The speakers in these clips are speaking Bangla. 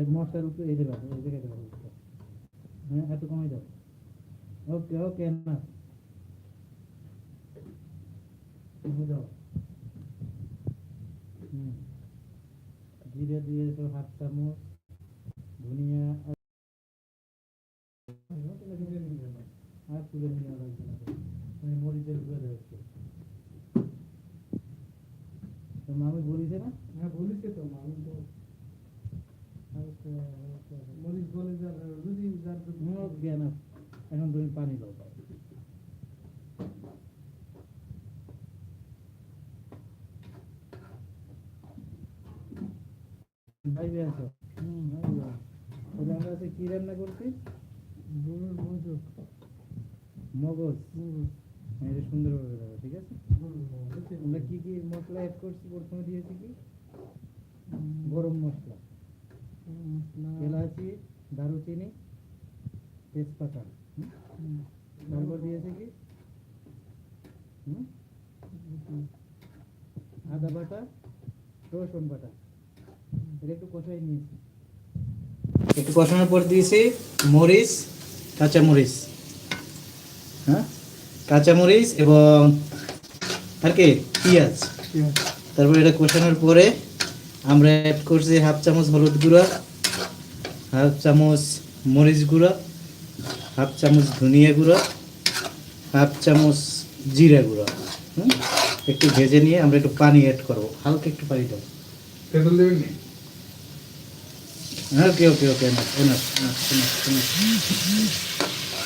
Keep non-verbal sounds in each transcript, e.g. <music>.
এই মশলার উপরে এই দেবে এই জায়গায় দেবে হ্যাঁ একটু কমাই দাও। ওকে ওকে, না। বুঝাও হুম। জিরে দিয়ে তো হাফ চামচ, ধনিয়া আর তুলে নিয়ে লাগবে মানে মরিচের উপরে দেবে একটু। তো মামি বলিছে না হ্যাঁ বলিস তো আমি তো হালকা হালকা মরিচ বলে যার এখন তুমি পানি দাও ভাইবে আছো হুম তাহলে আমরা কি রান্না করছি গরুর মজু মগজ এটা সুন্দরভাবে দেবো ঠিক আছে আমরা কি কি মশলা অ্যাড করছি প্রথমে দিয়েছি কি গরম মশলা মশলা। এলাচি দারুচিনি তেজপাতা? তারপর দিয়েছে কি? আদা বাটা রসুন বাটা। এটা একটু কষাই নিয়েছি। একটু কষানোর পর দিয়েছি মরিচ কাঁচা মরিচ হ্যাঁ? কাঁচা মরিচ এবং আর কি? পেঁয়াজ। তারপর এটা কষানোর পরে আমরা অ্যাড করছি হাফ চামচ হলুদ গুঁড়া হাফ চামচ মরিচ গুঁড়া। হাফ চামচ ধনিয়া গুঁড়া হাফ চামচ জিরা গুঁড়া। হুম? একটু ভেজে নিয়ে আমরা একটু পানি অ্যাড করব। হালকা একটু পানি দাও। তেঁতুল দেবেন নি? ওকে ওকে ওকে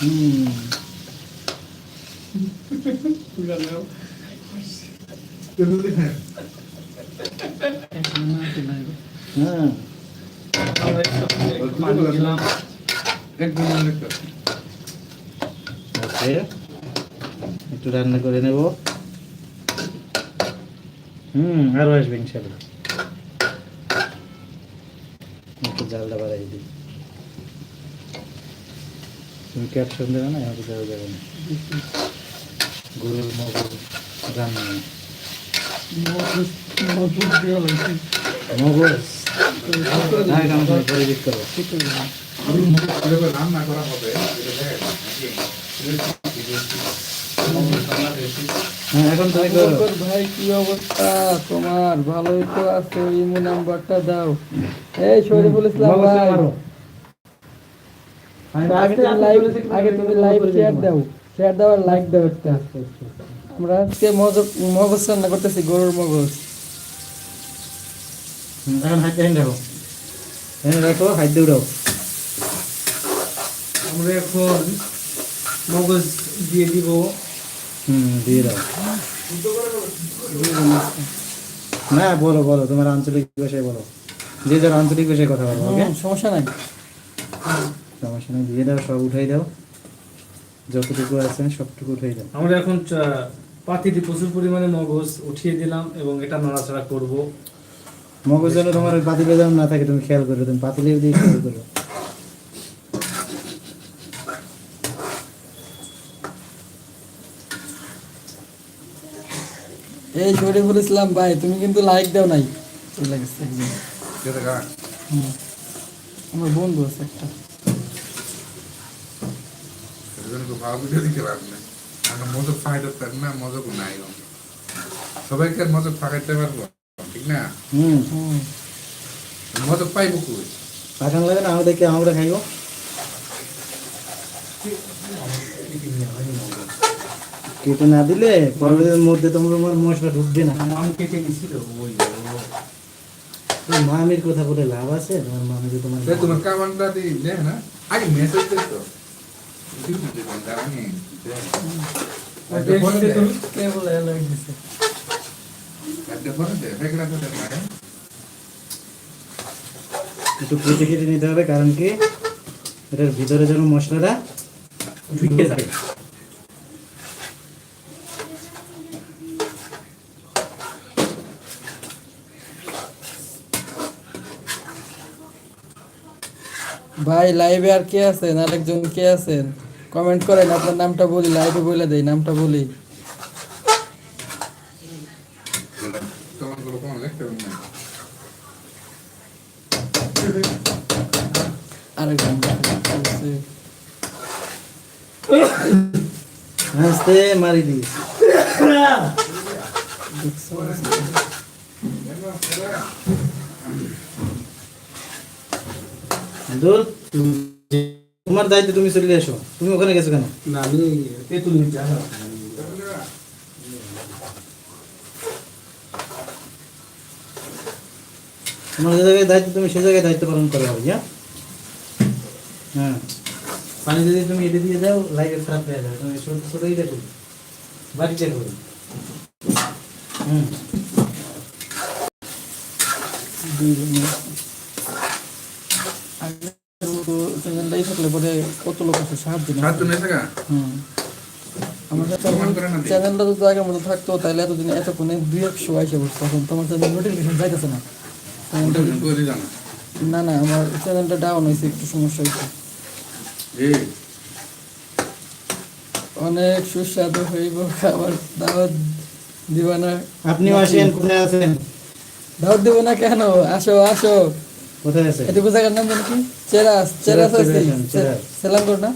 হুম। হ্যাঁ। একদম একটু রান্না করে নেব। হুম আরও আসবে ইনশাল্লাহ একটু জালটা বাড়াই দিই। তুমি ক্যাপশন দেবে না আমাকে দেওয়া যাবে না। গরুর মগজ রান্না মগজ? না, এটা সঙ্গে পরে রান্না করা হবে এখন তুমি করো। বকর ভাই কি অবস্থা? তোমার ভালোই তো আছে ইমো নাম্বারটা দাও। এই শরীফুল ইসলাম ভাই। আগে আগে তুমি লাইভ আগে তুমি লাইভ শেয়ার দাও। শেয়ার দাও আর লাইক দাও একটা আমরা আজকে মগজ রান্না করতেছি গরুর মগজ। এখন এখানে রাখো এখানে রাখো হাইট দিয়ে আমরা এখন মগজ দিয়ে দিব। হুম দিয়ে দাও। না বলো বলো তোমার আঞ্চলিক ভাষায় বলো। যে যার আঞ্চলিক ভাষায় কথা বলো ওকে? সমস্যা নাই। সমস্যা নেই দিয়ে দাও সব উঠাই দাও। যতটুকু আছে সবটুকু উঠাই দাও। আমরা এখন চা- পাতিতে প্রচুর পরিমাণে মগজ উঠিয়ে দিলাম এবং এটা নাড়াচাড়া করব। মগজ যেন তোমার পাতিলে যেন না থাকে তুমি খেয়াল করো তুমি পাতিলে দিয়ে খেয়াল করো। এই শরীফুল ইসলাম ভাই তুমি কিন্তু লাইক দাও নাই চলে গেছে একজন। হুম। আমার বন্ধু আছে একটা সবাইকে মজক ফাঁকাইতে পারব ঠিক না হুম হুম মজক পাইবো কই লাগে না আমাদেরকে আমরা খাইবো কেটে না দিলে পরবর্তীর মধ্যে তোমার আমার মশলা ঢুকবে না। আম কেটে নিছিল ওই ওই মামির কথা বলে লাভ আছে? তোমার মামি তো তোমার তাই তোমার কামানটা দিয়ে দেখ না? আগে মেসেজ দে তো। দে। দে দে একটু কেটে কেটে নিতে হবে কারণ কি? এটার ভিতরে যেন মশলাটা ঢুকে যায়। ভাই লাইভে আর কে আছেন? আরেকজন কে আছেন? কমেন্ট করেন আপনার নামটা বলি লাইভে বলে দেই নামটা বলি। হাসতে মারি দিস দেখছ? দূর তোমার দায়িত্ব তুমি চলে এসো। তুমি ওখানে গেছো কেন? না আমি তেঁতুল নিতে তোমার যে জায়গায় দায়িত্ব তুমি সে জায়গায় দায়িত্ব পালন করো ভাই হ্যাঁ? হ্যাঁ। পানি যদি তুমি এটা দিয়ে দাও লাইফের খারাপ হয়ে যাবে। তুমি ছোট ছোটই দেখো। বাড়িতে করো হুম দুই জনের। আগে তো চ্যানেলটাই থাকলে পরে কত লোক আছে? সাহায্য না সাহায্য নেই টাকা হুম। আমাদের প্রমাণ করে না দিই। চ্যানেলটা যদি আগের মতো থাকতো তাহলে এতদিন এতক্ষণে দুই একশো আইসে বসতো এখন তোমার চ্যানেল নোটিফিকেশন যাইতেছে না। চ্যানেলটা করে জানো না না আমার চ্যানেলটা ডাউন হয়েছে একটু সমস্যা হয়েছে। অনেক সুস্বাদু হইব খাবার দাওয়াত দিব না। আপনিও আসেন কোথায় আছেন? দাওয়াত দিব না কেন? আসো আসো। কোথায় আছে? এটুকু জায়গার নাম কি? চেরাস চেরাস আছে। Cheras, Cheras. সেলাঙ্গর না?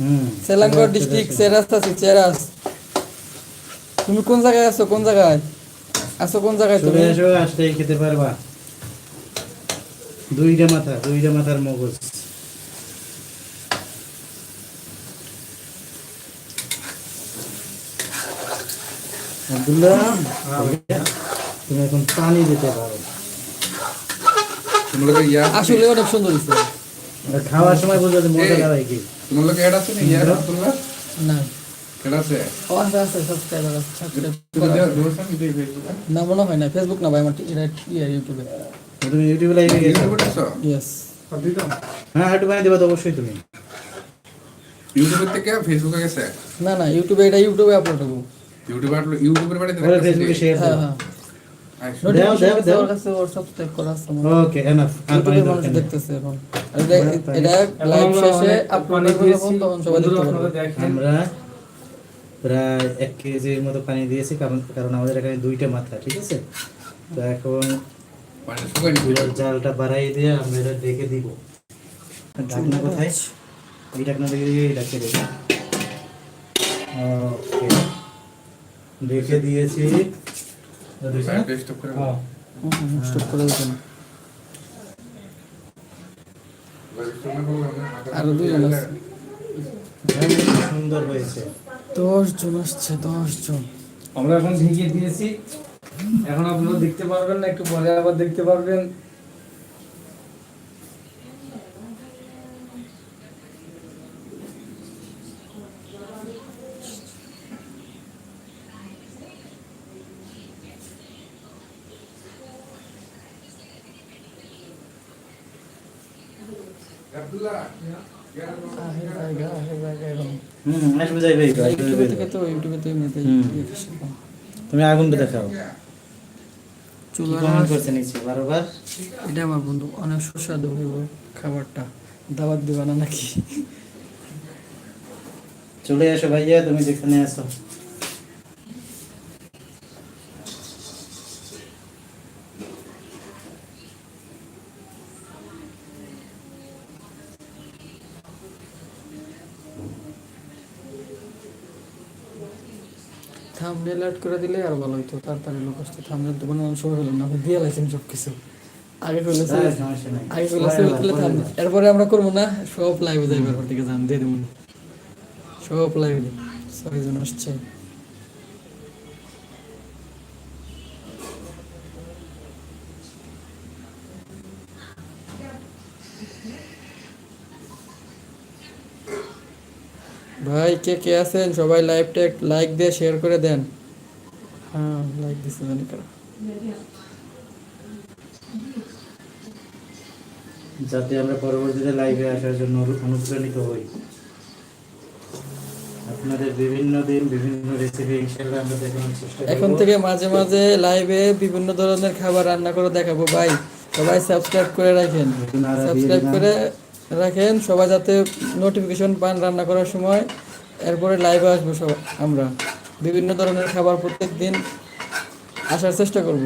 হুম সেলাঙ্গর ডিস্ট্রিক্ট চেরাস। আছে চেরাস। তুমি কোন জায়গায় আছো? কোন জায়গায়? আছো কোন জায়গায় তুমি? এসো আসলেই খেতে পারবা। দুইটা মাথা দুইটা মাথার মগজ। আব্দুল্লাহ তুমি এখন পানি দিতে পারো। আসলে অনেক সুন্দর হয়েছে। খাওয়ার সময় যে মজা লাগে কি? তোমার লোকে আছে না ইয়া আব্দুল্লাহ না। আছে? ও আছে আছে সাবস্ক্রাইবার আছে দেই ফেসবুকে না মনে হয় না ফেসবুক না ভাই আমার এটা ইউটিউবে তুমি ইউটিউবে লাইভে গেছো ইউটিউবে ইয়েস হ্যাঁ একটু বানিয়ে দেবা তো অবশ্যই তুমি। ইউটিউবের থেকে ফেসবুকে গেছে? না না ইউটিউবে এটা ইউটিউবে আপলোড হবে। ইউটিউবে ইউটিউবের বাড়িতে ওরা ফেসবুকে শেয়ার হ্যাঁ হ্যাঁ। ওকে এনাফ আর পানি ইউটিউবে মানুষ দরকার নেই। দেখতেছে এখন এটা- এটা লাইভ শেষে আপলোড তখন সবাই দেখতে আমরা প্রায় এক কেজির মতো পানি দিয়েছি কারণ কারণ আমাদের এখানে দুইটা মাথা ঠিক আছে তো এখন জালটা বাড়াই দিয়ে আমরা এটা ডেকে দিব ঢাকনা কোথায় এই ঢাকনা দিয়ে ঢাকে দেবো ওকে ডেকে দিয়েছি স্টপ করে দিতে না আরও দুজন আছে। সুন্দর হয়েছে দশ জন আসছে দশ জন আমরা এখন ঢেকে দিয়েছি। এখন আপনারা দেখতে পারবেন না একটু পরে আবার দেখতে পারবেন আহে জায়গা আহে জায়গা এখন হুম আসবে যাইবে এই তো, আসবে ইউটিউবে যাইবে। থেকে তো ইউটিউবে তো এমনিতেই হুম। ইয়ে শিখলাম। তুমি আগুনটা দেখাও। কি চুলার কমেন্ট করছে নিচে বারবার? এটা আমার বন্ধু অনেক সুস্বাদু হইব খাবারটা। দাওয়াত দিবা না নাকি? চলে আসো ভাইয়া তুমি যেখানে আসো অ্যাড করে দিলে আর ভালো হইতো তাড়াতাড়ি লোক আসতো। থামনেল তো বানানোর সময় হলো না দিয়ে লাইছেন সব কিছু আগে করলে আগে করলে। এরপরে আমরা করব না সব লাইভে যাইবে এরপর থেকে জান দিয়ে দেবো সব লাইভে ছয়জন আসছে। ভাই কে কে আছেন? সবাই লাইভটা লাইক দিয়ে শেয়ার করে দেন। হ্যাঁ লাইক দিচ্ছে জানি কারা যাতে আমরা পরবর্তীতে লাইভে আসার জন্য অনুপ্রাণিত হই। আপনাদের বিভিন্ন দিন বিভিন্ন রেসিপি ইনশাআল্লাহ আমরা দেখানোর চেষ্টা করব। এখন থেকে মাঝে মাঝে লাইভে বিভিন্ন ধরনের খাবার রান্না করে দেখাবো ভাই। সবাই সাবস্ক্রাইব করে রাখেন। সাবস্ক্রাইব করে রাখেন। সবাই যাতে নোটিফিকেশন পান রান্না করার সময়। এরপরে লাইভে আসব সব আমরা। বিভিন্ন ধরনের খাবার প্রত্যেক দিন আসার চেষ্টা করব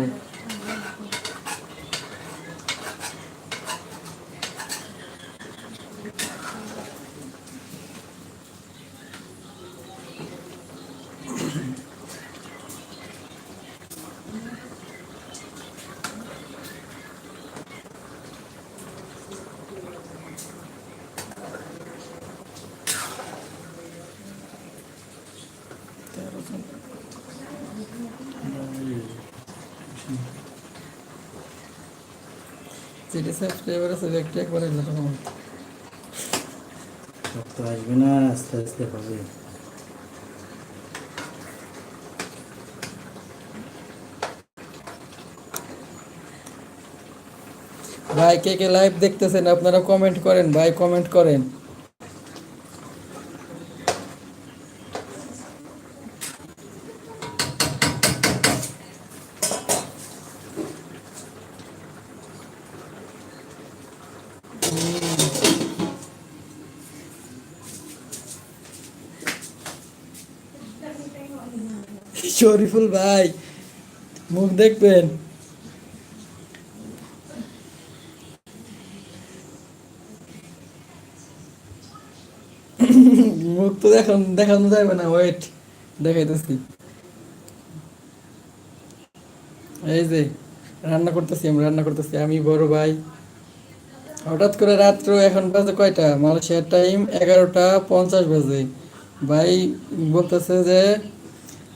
যেটা সাবস্ক্রাইবার আছে একটা একবার এলো তখন সব তো আসবে না আস্তে আস্তে হবে। ভাই কে কে লাইভ দেখতেছেন আপনারা কমেন্ট করেন ভাই কমেন্ট করেন। শরীফুল ভাই, মুখ দেখবেন। মুখ তো দেখান দেখানো যাবে না ওয়েট দেখাইতেছি। এই যে, রান্না করতেছি আমি, রান্না করতেছি আমি, বড় ভাই। হঠাৎ করে রাত্র এখন বাজে কয়টা? মালয়েশিয়ার টাইম এগারোটা পঞ্চাশ বাজে। ভাই বলতেছে যে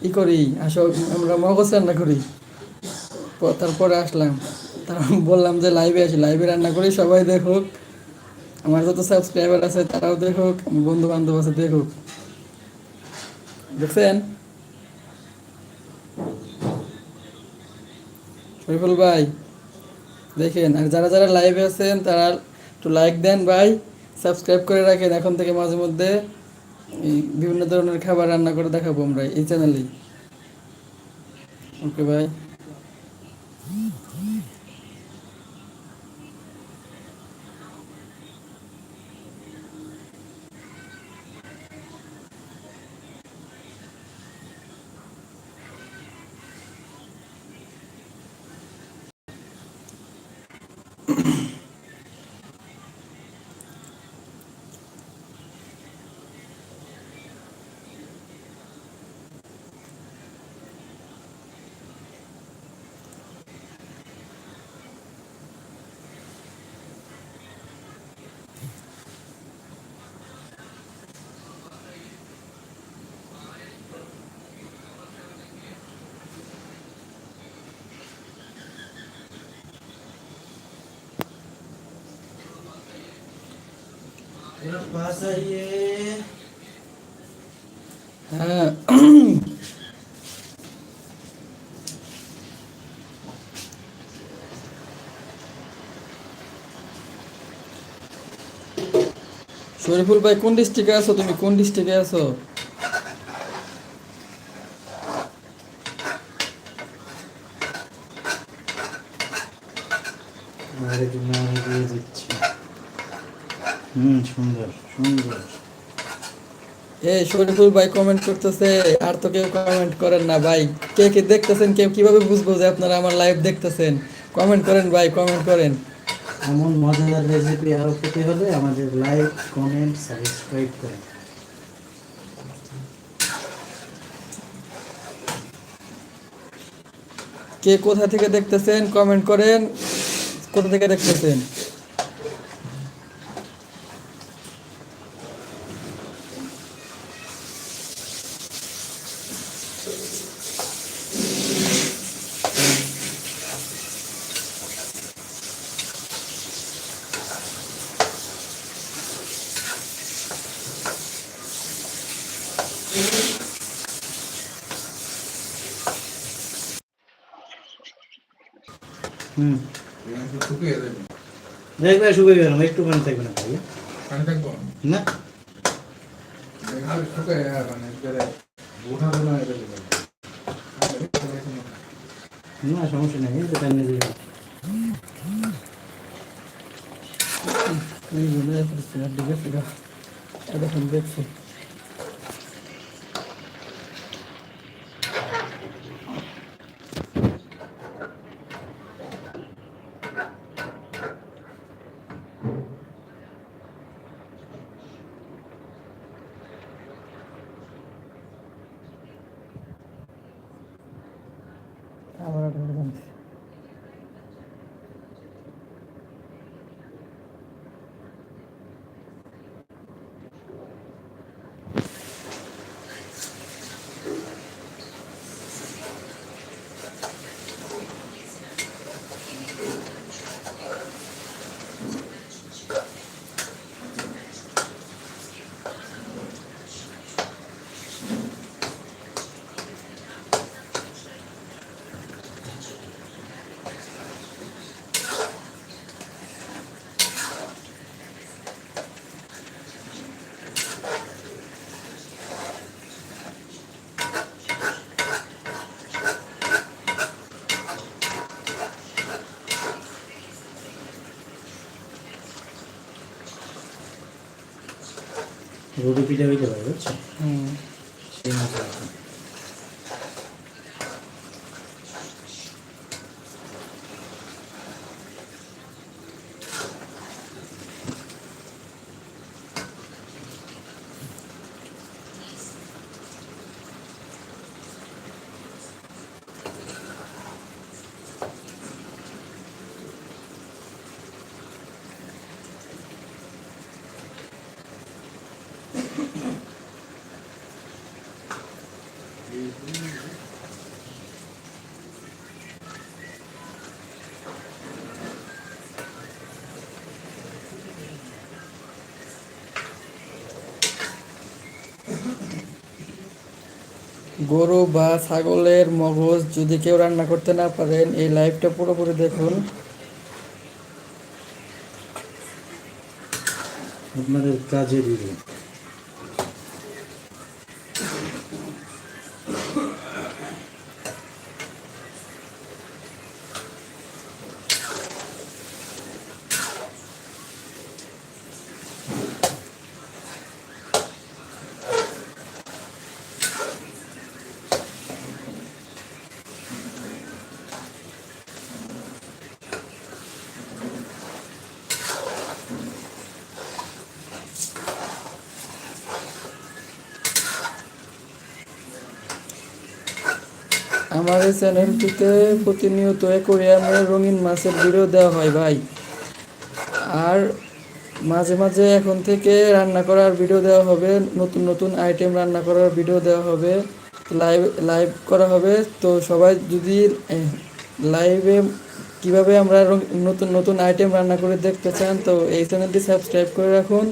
ই করি আসো আমরা মগজ রান্না করি। তারপরে আসলাম। তারপর বললাম যে লাইভে আসি। লাইভে রান্না করি, সবাই দেখুক। আমার যত সাবস্ক্রাইবার আছে, তারাও দেখুক। আমার বন্ধু বান্ধব আছে, দেখুক। দেখছেন? শরীফুল ভাই, দেখেন। আর যারা যারা লাইভে আছেন, তারা একটু লাইক দেন ভাই। সাবস্ক্রাইব করে রাখেন, এখন থেকে মাঝে মধ্যে। বিভিন্ন ধরনের খাবার রান্না করে দেখাবো আমরা এই চ্যানেলেই ওকে ভাই मेरा पास आइए হ্যাঁ শরীফুল ভাই কোন ডিস্ট্রিক্টে আছো তুমি কোন ডিস্ট্রিক্টে আছো এই শরীফুল ভাই কমেন্ট করতেছে আর তো কেউ কমেন্ট করেন না ভাই। কে কে দেখতেছেন কেউ কীভাবে বুঝব যে আপনারা আমার লাইভ দেখতেছেন? কমেন্ট করেন ভাই কমেন্ট করেন। এমন মজাদার রেসিপি আরও পেতে হলে আমাদের লাইক কমেন্ট সাবস্ক্রাইব করেন। কে কোথা থেকে দেখতেছেন কমেন্ট করেন। কোথা থেকে দেখতেছেন? হুম শুকিয়ে যাবে দেখবে শুকিয়ে গেলাম একটু পানি থাকবে না ভাই পানি থাকব না দেখবে শুকিয়ে মানে বোঝা বোঝা হয়ে না সমস্যা নেই তো পানি দিয়ে এই জন্য দেখছি আবার রুটি পিঠা হইতে পারে বুঝছ গরু বা ছাগলের মগজ যদি কেউ রান্না করতে না পারেন, এই লাইভটা পুরোপুরি দেখুন। আপনাদের কাজে দিবে আমার এই চ্যানেলটিতে প্রতিনিয়ত অ্যাকোরিয়ামের রঙিন মাছের ভিডিও দেওয়া হয় ভাই। আর মাঝে মাঝে এখন থেকে রান্না করার ভিডিও দেওয়া হবে, নতুন নতুন আইটেম রান্না করার ভিডিও দেওয়া হবে লাইভ লাইভ করা হবে। তো সবাই যদি লাইভে কীভাবে আমরা নতুন নতুন আইটেম রান্না করে দেখতে চান, তো এই চ্যানেলটি সাবস্ক্রাইব করে রাখুন।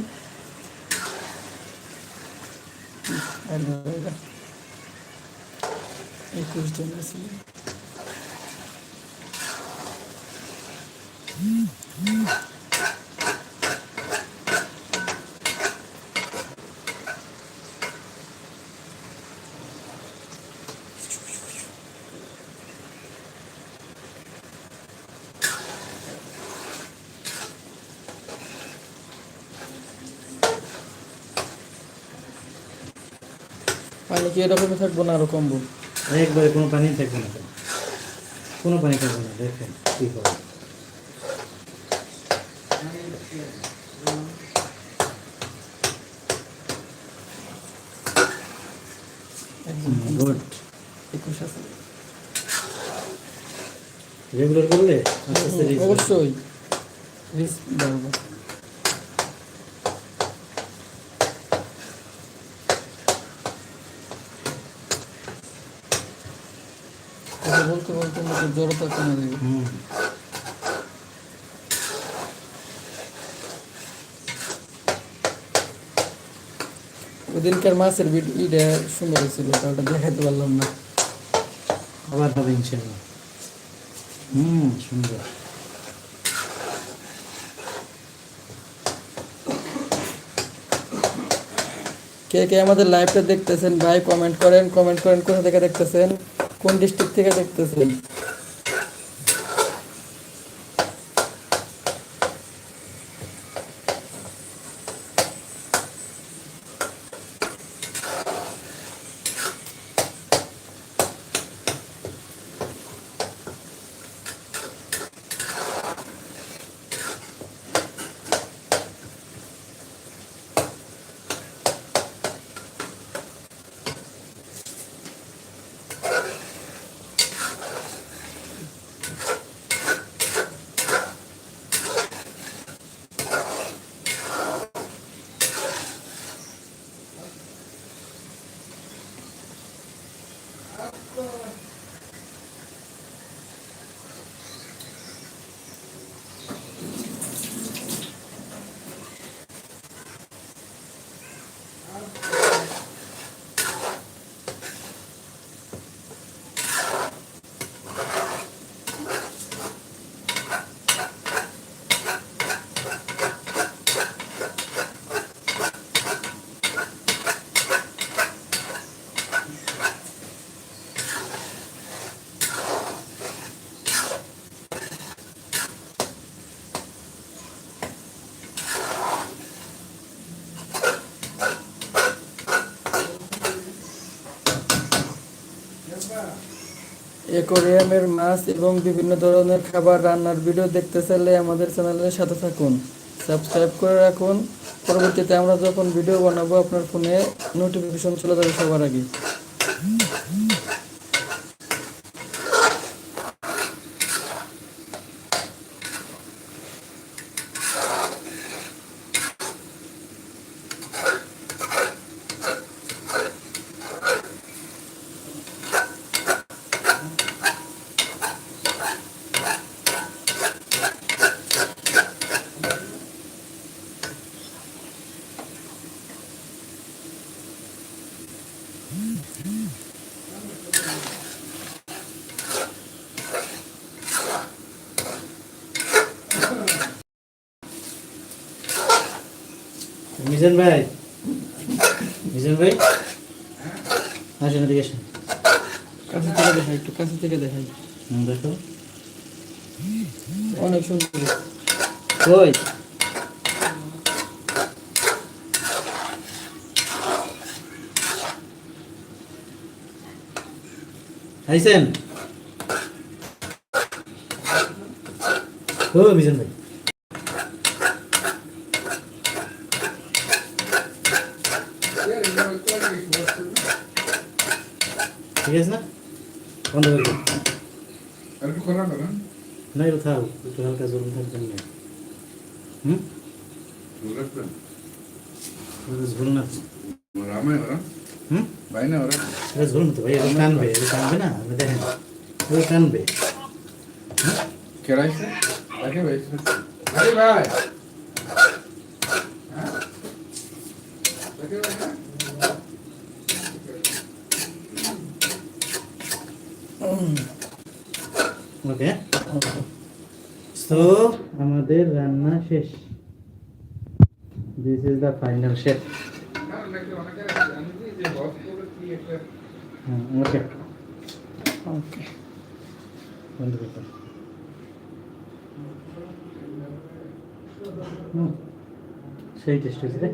একুশ জন আছে পানি কি এরকমই থাকব না আরও কমবো? একবারে কোনো পানি থাকবে না কোনো পানি থাকবে না, দেখেন কি আছে রেগুলার করলে। অবশ্যই, রিস্ক বাড়বে। বলতে বলতে মতো জড়তা কমে যাবে ওদিনকার মাছের ভিডিও ইটা সুন্দর ছিল ওটা দেখাতে পারলাম না। আবার হবে ইনশাল্লাহ হুম সুন্দর। কে কে আমাদের লাইভটা দেখতেছেন ভাই কমেন্ট করেন কমেন্ট করেন কোথা থেকে দেখতেছেন? কোন ডিস্ট্রিক্ট থেকে দেখতেছেন? অ্যাকোরিয়ামের মাছ এবং বিভিন্ন ধরনের খাবার রান্নার ভিডিও দেখতে চাইলে আমাদের চ্যানেলের সাথে থাকুন। সাবস্ক্রাইব করে রাখুন। পরবর্তীতে আমরা যখন ভিডিও বানাবো, আপনার ফোনে নোটিফিকেশন চলে যাবে সবার আগে। মিজান ভাই মিজান ভাই আসেন এদিকে আসেন। কাছে থেকে দেখাই একটু কাছে থেকে দেখাই। দেখো। অনেক সুন্দর। কই? আইসেন? ও মিজান ভাই ঠিক আছে না বন্ধ করে দিন। আর একটু করা করেন না এটা থাক একটু হালকা জল থাকবেন না হুম ভুল রাখবেন এটা ঝোল না রামে ওরা হুম ভাই না ওরা এটা ঝোল না তো ভাই এটা টানবে এটা টানবে না আপনি দেখেন এটা টানবে কেরাইছে তাকে ভাই আরে ভাই হ্যাঁ? তাকে ভাই ওকে? তো আমাদের রান্না শেষ। This is the final shape okay. Okay বন্ধ করতে সেই টেস্ট হয়েছে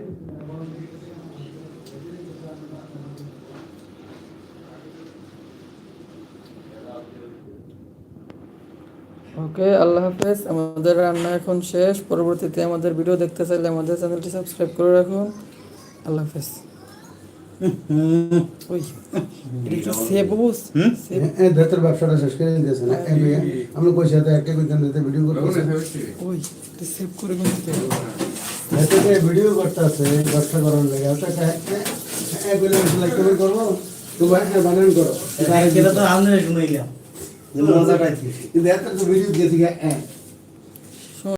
ওকে আল্লাহ হাফেজ। আমাদের রান্না এখন শেষ। পরবর্তীতে আমাদের ভিডিও দেখতে চাইলে আমাদের চ্যানেলটি সাবস্ক্রাইব করে রাখুন। আল্লাহ হাফেজ। <laughs> ওই এটা সেভ বুঝ সেভ এই ভেতর ব্যবসাটা শেষ করে দিয়েছে না আমরা কই সাথে একটা কইতাম ভিডিও লোক করতেছে? না হয়েছে ওই সেভ করে ভেতরে ভিডিও করতেছে ব্যবসা করার লাগে। ওটা এক বলে লাইক কমেন্ট করব। তো বানান করো। তো আমরা শুনে গেলাম যে মজাটা কি কিন্তু এত ভিডিও গেছি হ্যাঁ